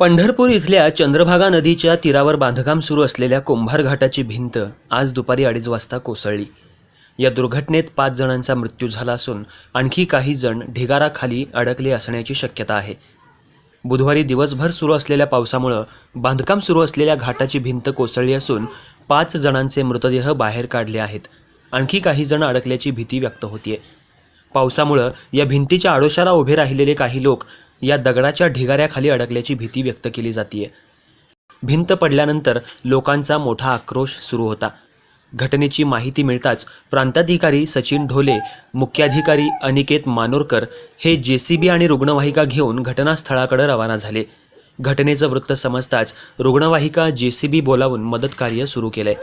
पंढरपूर इथल्या चंद्रभागा नदीच्या तीरावर बांधकाम सुरू असलेल्या कुंभार घाटाची भिंत आज दुपारी अडीच वाजता कोसळली. या दुर्घटनेत पाच जणांचा मृत्यू झाला असून आणखी काही जण ढिगाराखाली अडकले असण्याची शक्यता आहे. बुधवारी दिवसभर सुरू असलेल्या पावसामुळं बांधकाम सुरू असलेल्या घाटाची भिंत कोसळली असून पाच जणांचे मृतदेह बाहेर काढले आहेत. आणखी काही जण अडकल्याची भीती व्यक्त होतीये. पावसामुळं या भिंतीच्या आडोशाला उभे राहिलेले काही लोक या दगडाच्या ढिगाऱ्याखाली अडकल्याची भीती व्यक्त केली जातीये. भिंत पडल्यानंतर लोकांचा मोठा आक्रोश सुरू होता. घटनेची माहिती मिळताच प्रांताधिकारी सचिन ढोले मुख्याधिकारी अनिकेत मानोरकर हे जे सी बी आणि रुग्णवाहिका घेऊन घटनास्थळाकडे रवाना झाले. घटनेचं वृत्त समजताच रुग्णवाहिका जे सी बी बोलावून मदत कार्य सुरू केलंय.